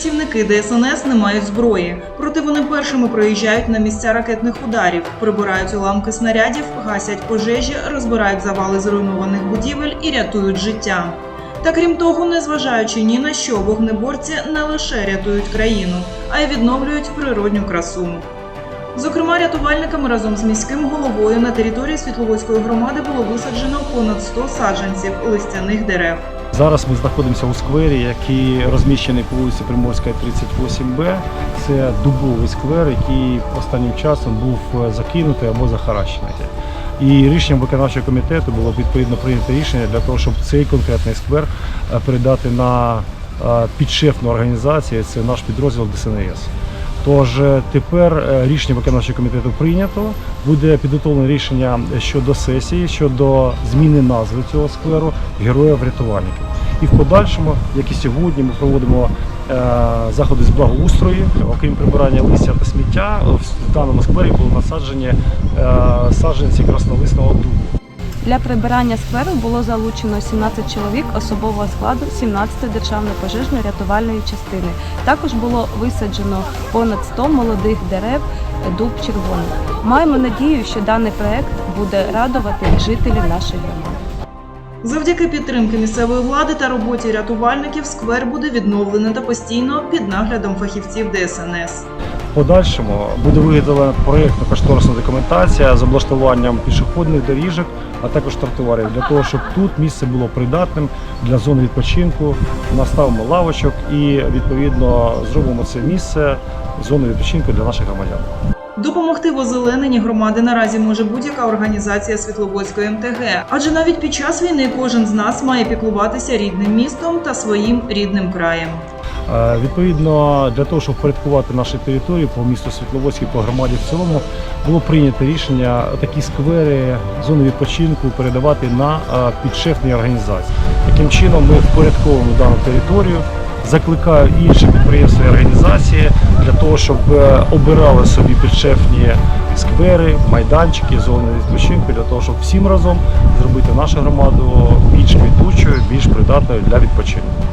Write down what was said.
працівники ДСНС не мають зброї, проте вони першими проїжджають на місця ракетних ударів, прибирають уламки снарядів, гасять пожежі, розбирають завали зруйнованих будівель і рятують життя. Та крім того, незважаючи ні на що, вогнеборці не лише рятують країну, а й відновлюють природню красу. Зокрема, рятувальниками разом з міським головою на території Світловодської громади було висаджено понад 100 саджанців листяних дерев. Зараз ми знаходимося у сквері, який розміщений по вулиці Приморська, 38Б. Це дубовий сквер, який останнім часом був е, закинутий або захаращений. І рішенням виконавчого комітету було відповідно прийнято рішення для того, щоб цей конкретний сквер е, передати на е, підшефну організацію. Це наш підрозділ ДСНС. Тож е, тепер е, рішення виконавчого комітету прийнято. Буде підготовлено рішення щодо сесії, щодо зміни назви цього скверу героїв рятувальників. І в подальшому, як і сьогодні, ми проводимо е, заходи з благоустрою, окрім прибирання листя та сміття. В даному сквері були насаджені саджанці краснолисного дубу. Для прибирання скверу було залучено 17 чоловік особового складу 17-ї державної пожежно-рятувальної частини. Також було висаджено понад 100 молодих дерев дуб червоний. Маємо надію, що даний проект буде радувати жителів нашої громади. Завдяки підтримки місцевої влади та роботі рятувальників сквер буде відновлено та постійно під наглядом фахівців ДСНС. Подальшому буде виготовлена проєктно-кошторисна документація з облаштуванням пішохідних доріжок, а також тротуарів для того, щоб тут місце було придатним для зони відпочинку. Наставимо лавочок і відповідно зробимо це місце зоною відпочинку для наших громадян. Допомогти в озелененні громади наразі може будь-яка організація Світловодської МТГ, адже навіть під час війни кожен з нас має піклуватися рідним містом та своїм рідним краєм. Е, Відповідно, для того, щоб впорядкувати наші території по місту Світловодській, по громаді в цілому, було прийнято рішення такі сквери, зони відпочинку передавати на е, підшефні організації. Таким чином ми впорядковуємо дану територію. Закликаю інші підприємства і організації для того, щоб е, обирали собі підшефні сквери, майданчики, зони відпочинку, для того, щоб всім разом зробити нашу громаду більш квітучою, більш придатною для відпочинку.